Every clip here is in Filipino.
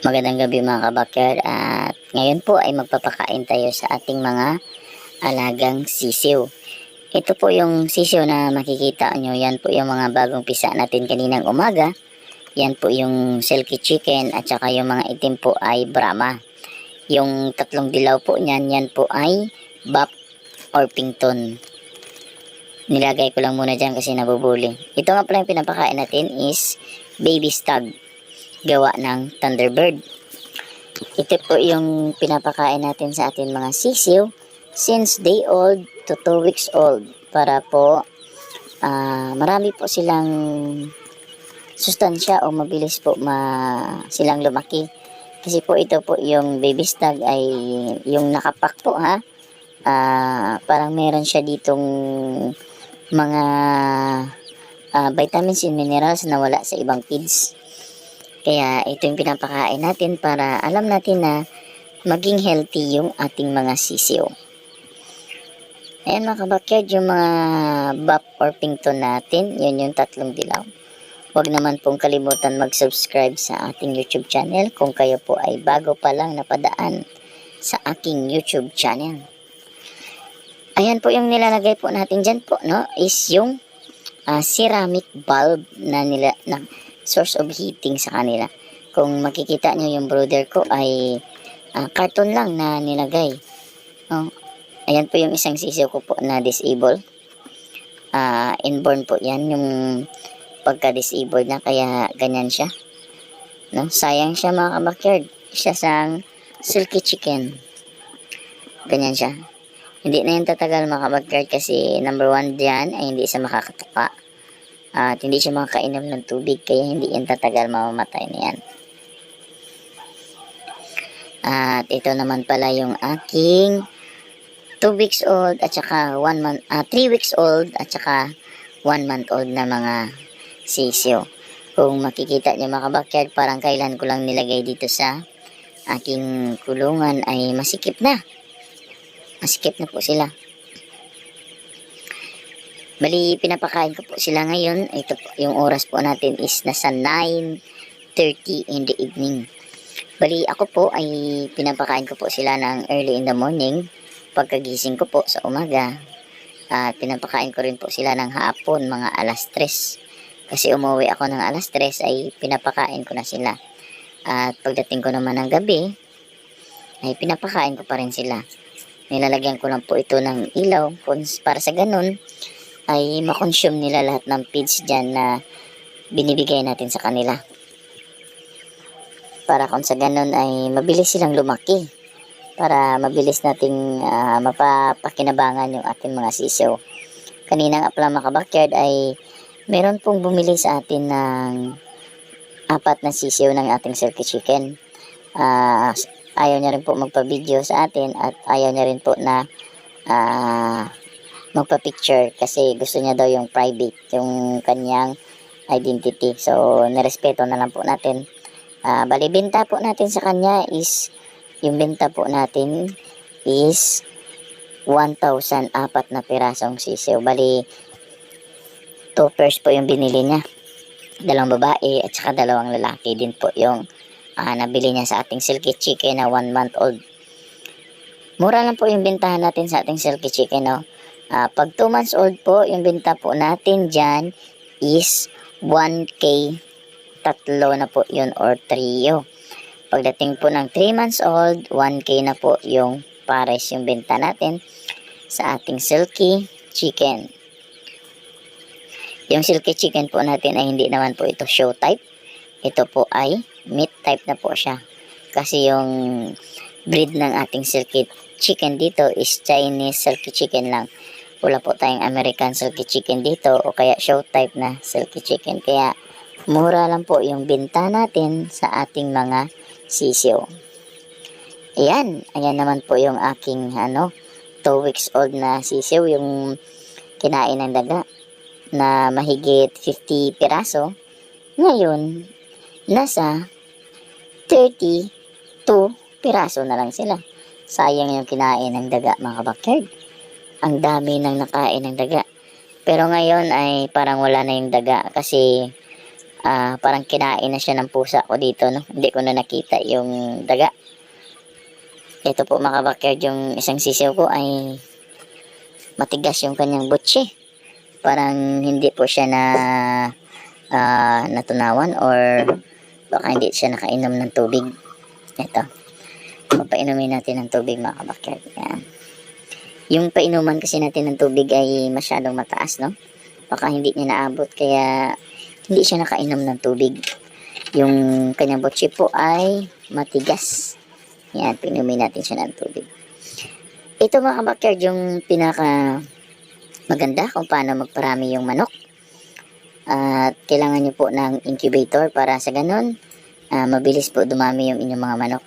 Magandang gabi mga kabakyard at ngayon po ay magpapakain tayo sa ating mga alagang sisiw. Ito po yung sisiw na makikita nyo. Yan po yung mga bagong pisa natin kaninang umaga. Yan po yung silky chicken at saka yung mga itim po ay brahma. Yung tatlong dilaw po niyan, yan po ay bap or pington. Nilagay ko lang muna dyan kasi nabubuli. Ito nga pala yung pinapakain natin is baby stag gawa ng Thunderbird. Ito po yung pinapakain natin sa atin mga sisiw since day old to 2 weeks old para po ah, marami po silang sustansya o mabilis po ma silang lumaki. Kasi po ito po yung baby stag ay yung nakapak po ha. Ah, parang meron siya ditong mga ah, vitamins and minerals na wala sa ibang feeds. Kaya ito yung pinapakain natin para alam natin na maging healthy yung ating mga sisiw. Ayan mga kabakyard, yung mga bap or pington natin, yun yung tatlong dilaw. Huwag naman pong kalimutan mag-subscribe sa ating YouTube channel kung kayo po ay bago pa lang napadaan sa aking YouTube channel. Ayan po yung nilalagay po natin dyan po, no? Is yung ah, ceramic bulb na nila, na source of heating sa kanila. Kung makikita nyo yung brother ko ay ah, carton lang na nilagay. Oh, ayan po yung isang sisiw ko po na disable. Ah, inborn po yan yung pagka-disabled na kaya ganyan siya. No? Sayang siya mga kabakyard. Siya sang silky chicken. Ganyan siya. Hindi na yan tatagal mga kabakyard kasi number one dyan ay hindi siya makakatuka. At hindi siya makakainom ng tubig kaya hindi yan tatagal mamamatay na yan. At ito naman pala yung aking 2 weeks old at saka 1 month, ah 3 weeks old at saka 1 month old na mga sisyo. Kung makikita niyo mga kabakyard, parang kailan ko lang nilagay dito sa aking kulungan ay masikip na. Masikip na po sila. Bali, pinapakain ko po sila ngayon. Ito po, yung oras po natin is nasa 9.30 in the evening. Bali, ako po ay pinapakain ko po sila ng early in the morning. Pagkagising ko po sa umaga. At pinapakain ko rin po sila ng hapon, mga alas 3. Kasi umuwi ako ng alas 3 ay pinapakain ko na sila. At pagdating ko naman ng gabi, ay pinapakain ko pa rin sila. Nilalagyan ko lang po ito ng ilaw para sa ganun ay makonsume nila lahat ng feeds dyan na binibigay natin sa kanila. Para kung sa ganun ay mabilis silang lumaki. Para mabilis nating ah, mapapakinabangan yung ating mga sisiw. Kanina nga pala mga kabakyard ay meron pong bumili sa atin ng apat na sisiw ng ating silky chicken. Ah, ayaw niya rin po magpa-video sa atin at ayaw niya rin po na ah, magpa-picture kasi gusto niya daw yung private, yung kanyang identity. So, nirespeto na lang po natin. Ah, bali, benta po natin sa kanya is, yung benta po natin is 1,000 apat na pirasong sisiw. Bali, 2 pairs po yung binili niya. Dalawang babae at saka dalawang lalaki din po yung ah, nabili niya sa ating silky chicken na 1 month old. Mura lang po yung bentahan natin sa ating silky chicken, no? Ah, pag 2 months old po, yung benta po natin dyan is 1K. Tatlo na po yun or trio. Pagdating po ng 3 months old, 1K na po yung pares yung benta natin sa ating silky chicken. Yung silky chicken po natin ay hindi naman po ito show type. Ito po ay meat type na po siya. Kasi yung breed ng ating silky chicken dito is Chinese silky chicken lang. Wala po tayong American silky chicken dito o kaya show type na silky chicken. Kaya mura lang po yung binta natin sa ating mga sisiyo. Ayan, ayan naman po yung aking ano, 2 weeks old na sisiyo, yung kinain ng daga na mahigit 50 piraso. Ngayon, nasa 32 piraso na lang sila. Sayang yung kinain ng daga mga kabakyard. Ang dami nang nakain ng daga. Pero ngayon ay parang wala na yung daga kasi ah, parang kinain na siya ng pusa ko dito, no? Hindi ko na nakita yung daga. Ito po mga backyard, yung isang sisiw ko ay matigas yung kanyang butsi. Parang hindi po siya na ah, natunawan or baka hindi siya nakainom ng tubig. Ito. Papainumin natin ng tubig mga kabakyard. Yan. Yung painuman kasi natin ng tubig ay masyadong mataas, no? Baka hindi niya naabot kaya hindi siya nakainom ng tubig. Yung kanyang botse po ay matigas. Yan, pinumin natin siya ng tubig. Ito mga kabakyard, yung pinaka maganda kung paano magparami yung manok. At kailangan nyo po ng incubator para sa ganun, ah, mabilis po dumami yung inyong mga manok.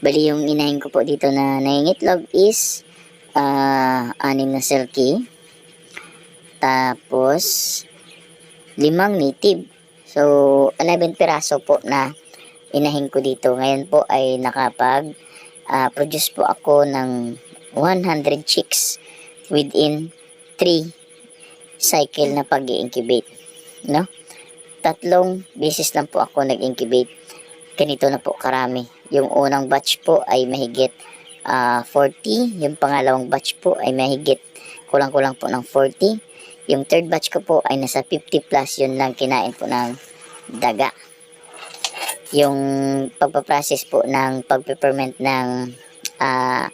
Bali yung inahin ko po dito na nangingitlog is ah, anim na silky. Tapos, limang native. So, 11 piraso po na inahin ko dito. Ngayon po ay nakapag ah, produce po ako ng 100 chicks within 3 cycle na pag incubate No? Tatlong beses lang po ako nag-incubate. Ganito na po karami. Yung unang batch po ay mahigit ah, 40. Yung pangalawang batch po ay mahigit kulang-kulang po ng 40. Yung third batch ko po ay nasa 50 plus. Yun lang kinain po ng daga. Yung pagpaprocess po ng pagpe-ferment ng ah,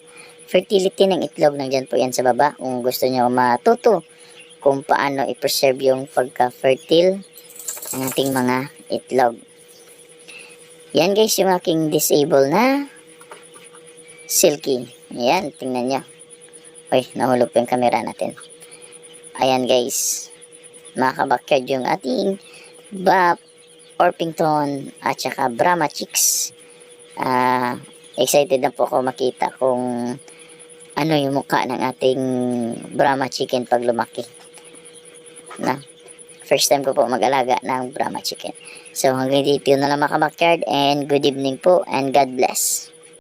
fertility ng itlog nandyan po yan sa baba. Kung gusto nyo matuto kung paano i-preserve yung pagka-fertile ng ating mga itlog. Yan guys, yung aking disable na silky. Yan, tingnan nyo. Uy, nahulog yung camera natin. Ayan guys, mga kabakyard yung ating Bap, Orpington, at saka Brahma Chicks. Ah, excited na po ako makita kung ano yung mukha ng ating Brahma chicken pag lumaki. Na, first time ko po mag-alaga ng Brahma chicken. So hanggang dito na lang mga kabakyard and good evening po and God bless.